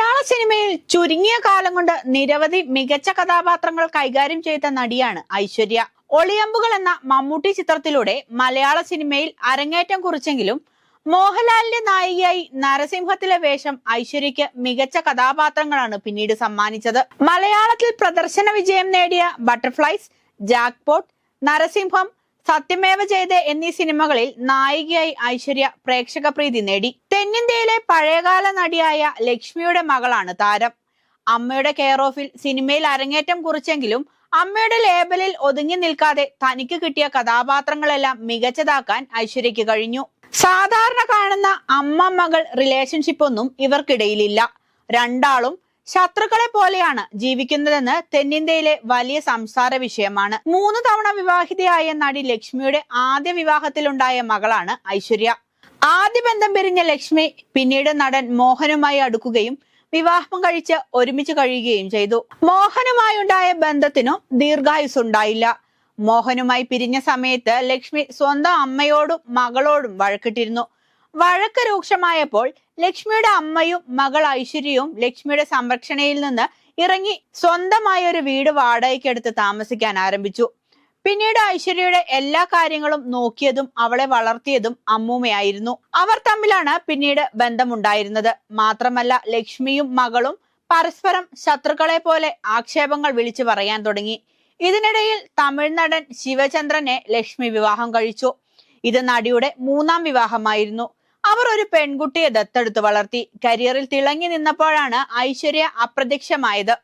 മലയാള സിനിമയിൽ ചുരുങ്ങിയ കാലം കൊണ്ട് നിരവധി മികച്ച കഥാപാത്രങ്ങൾ കൈകാര്യം ചെയ്ത നടിയാണ് ഐശ്വര്യ. ഒളിയമ്പുകൾ എന്ന മമ്മൂട്ടി ചിത്രത്തിലൂടെ മലയാള സിനിമയിൽ അരങ്ങേറ്റം കുറിച്ചെങ്കിലും മോഹൻലാലിന്റെ നായികയായി നരസിംഹത്തിലെ വേഷം ഐശ്വര്യയ്ക്ക് മികച്ച കഥാപാത്രങ്ങളാണ് പിന്നീട് സമ്മാനിച്ചത്. മലയാളത്തിൽ പ്രദർശന വിജയം നേടിയ ബട്ടർഫ്ലൈസ് ജാക്ക്പോട്ട് നരസിംഹം സത്യമേവ ചെയ്ത് എന്നീ സിനിമകളിൽ നായികയായി ഐശ്വര്യ പ്രേക്ഷക പ്രീതി നേടി. തെന്നിന്ത്യയിലെ പഴയകാല നടിയായ ലക്ഷ്മിയുടെ മകളാണ് താരം. അമ്മയുടെ കെയർ ഓഫിൽ സിനിമയിൽ അരങ്ങേറ്റം കുറിച്ചെങ്കിലും അമ്മയുടെ ലേബലിൽ ഒതുങ്ങി നിൽക്കാതെ തനിക്ക് കിട്ടിയ കഥാപാത്രങ്ങളെല്ലാം മികച്ചതാക്കാൻ ഐശ്വര്യയ്ക്ക് കഴിഞ്ഞു. സാധാരണ കാണുന്ന അമ്മ മകൾ റിലേഷൻഷിപ്പ് ഒന്നും ഇവർക്കിടയിലില്ല. രണ്ടാളും ശത്രുക്കളെ പോലെയാണ് ജീവിക്കുന്നതെന്ന് തെന്നിന്ത്യയിലെ വലിയ സംസാര വിഷയമാണ്. മൂന്ന് തവണ വിവാഹിതയായ നടി ലക്ഷ്മിയുടെ ആദ്യ വിവാഹത്തിലുണ്ടായ മകളാണ് ഐശ്വര്യ. ആദ്യ ബന്ധം പിരിഞ്ഞ ലക്ഷ്മി പിന്നീട് നടൻ മോഹനുമായി അടുക്കുകയും വിവാഹം കഴിച്ച് ഒരുമിച്ച് കഴിയുകയും ചെയ്തു. മോഹനുമായി ഉണ്ടായ ബന്ധത്തിനു ദീർഘായുസുണ്ടായില്ല മോഹനുമായി പിരിഞ്ഞ സമയത്ത് ലക്ഷ്മി സ്വന്തം അമ്മയോടും മകളോടും വഴക്കിട്ടിരുന്നു. വഴക്ക് രൂക്ഷമായപ്പോൾ ലക്ഷ്മിയുടെ അമ്മയും മകൾ ഐശ്വര്യയും ലക്ഷ്മിയുടെ സംരക്ഷണയിൽ നിന്ന് ഇറങ്ങി സ്വന്തമായ ഒരു വീട് വാടകയ്ക്കെടുത്ത് താമസിക്കാൻ ആരംഭിച്ചു. പിന്നീട് ഐശ്വര്യയുടെ എല്ലാ കാര്യങ്ങളും നോക്കിയതും അവളെ വളർത്തിയതും അമ്മൂമ്മയായിരുന്നു. അവർ തമ്മിലാണ് പിന്നീട് ബന്ധമുണ്ടായിരുന്നത്. മാത്രമല്ല ലക്ഷ്മിയും മകളും പരസ്പരം ശത്രുക്കളെ പോലെ ആക്ഷേപങ്ങൾ വിളിച്ചു പറയാൻ തുടങ്ങി. ഇതിനിടയിൽ തമിഴ് നടൻ ശിവചന്ദ്രനെ ലക്ഷ്മി വിവാഹം കഴിച്ചു. ഇത് നടിയുടെ മൂന്നാം വിവാഹമായിരുന്നു. അവർ ഒരു പെൺകുട്ടിയെ ദത്തെടുത്ത് വളർത്തി. കരിയറിൽ തിളങ്ങി നിന്നപ്പോഴാണ് ഐശ്വര്യ അപ്രത്യക്ഷമായത്.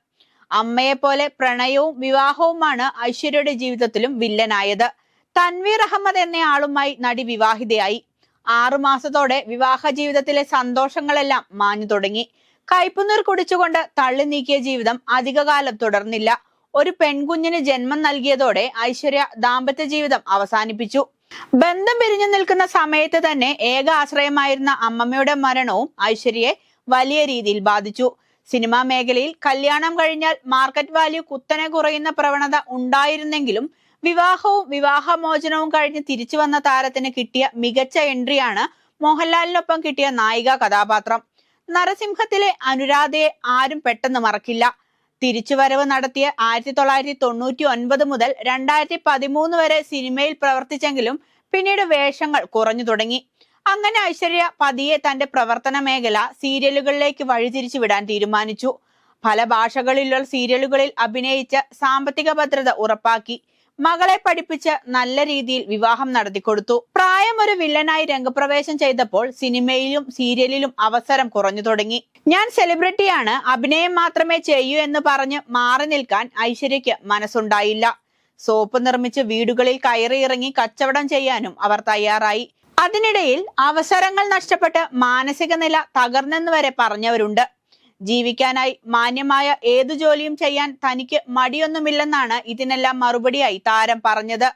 അമ്മയെ പോലെ പ്രണയവും വിവാഹവുമാണ് ഐശ്വര്യയുടെ ജീവിതത്തിലും വില്ലനായത്. തൻവീർ അഹമ്മദ് എന്നയാളുമായി നടി വിവാഹിതയായി. ആറു മാസത്തോടെ വിവാഹ ജീവിതത്തിലെ സന്തോഷങ്ങളെല്ലാം മാഞ്ഞു തുടങ്ങി. കയ്പുനീർ കുടിച്ചുകൊണ്ട് തള്ളി നീക്കിയ ജീവിതം അധികകാലം തുടർന്നില്ല. ഒരു പെൺകുഞ്ഞിന് ജന്മം നൽകിയതോടെ ഐശ്വര്യ ദാമ്പത്യ ജീവിതം അവസാനിപ്പിച്ചു. ബന്ധം പിരിഞ്ഞു നിൽക്കുന്ന സമയത്ത് തന്നെ ഏക ആശ്രയമായിരുന്ന അമ്മമ്മയുടെ മരണവും ഐശ്വര്യയെ വലിയ രീതിയിൽ ബാധിച്ചു. സിനിമാ മേഖലയിൽ കല്യാണം കഴിഞ്ഞാൽ മാർക്കറ്റ് വാല്യൂ കുത്തനെ കുറയുന്ന പ്രവണത ഉണ്ടായിരുന്നെങ്കിലും വിവാഹവും വിവാഹമോചനവും കഴിഞ്ഞ് തിരിച്ചു വന്ന താരത്തിന് കിട്ടിയ മികച്ച എൻട്രിയാണ് മോഹൻലാലിനൊപ്പം കിട്ടിയ നായിക കഥാപാത്രം. നരസിംഹത്തിലെ അനുരാധയെ ആരും പെട്ടെന്ന് മറക്കില്ല. തിരിച്ചുവരവ് നടത്തിയ ആയിരത്തി തൊള്ളായിരത്തി തൊണ്ണൂറ്റി ഒൻപത് മുതൽ രണ്ടായിരത്തി പതിമൂന്ന് വരെ സിനിമയിൽ പ്രവർത്തിച്ചെങ്കിലും പിന്നീട് വേഷങ്ങൾ കുറഞ്ഞു തുടങ്ങി. അങ്ങനെ ഐശ്വര്യ പതിയെ തന്റെ പ്രവർത്തന മേഖല സീരിയലുകളിലേക്ക് വഴിതിരിച്ചു വിടാൻ തീരുമാനിച്ചു. പല ഭാഷകളിലുള്ള സീരിയലുകളിൽ അഭിനയിച്ച സാമ്പത്തിക ഭദ്രത ഉറപ്പാക്കി. മകളെ പഠിപ്പിച്ച് നല്ല രീതിയിൽ വിവാഹം നടത്തിക്കൊടുത്തു പ്രായം ഒരു വില്ലനായി രംഗപ്രവേശം ചെയ്തപ്പോൾ സിനിമയിലും സീരിയലിലും അവസരം കുറഞ്ഞു തുടങ്ങി. ഞാൻ സെലിബ്രിറ്റിയാണ് അഭിനയം മാത്രമേ ചെയ്യൂ എന്ന് പറഞ്ഞ് മാറി നിൽക്കാൻ ഐശ്വര്യയ്ക്ക് മനസ്സുണ്ടായില്ല. സോപ്പ് നിർമ്മിച്ച് വീടുകളിൽ കയറിയിറങ്ങി കച്ചവടം ചെയ്യാനും അവർ തയ്യാറായി. അതിനിടയിൽ അവസരങ്ങൾ നഷ്ടപ്പെട്ട് മാനസിക നില തകർന്നെന്ന് വരെ പറഞ്ഞവരുണ്ട്. ജീവിക്കാനായി മാന്യമായ ഏതു ജോലിയും ചെയ്യാൻ തനിക്ക് മടിയൊന്നുമില്ലെന്നാണ് ഇതിനെല്ലാം മറുപടിയായി താരം പറഞ്ഞത്.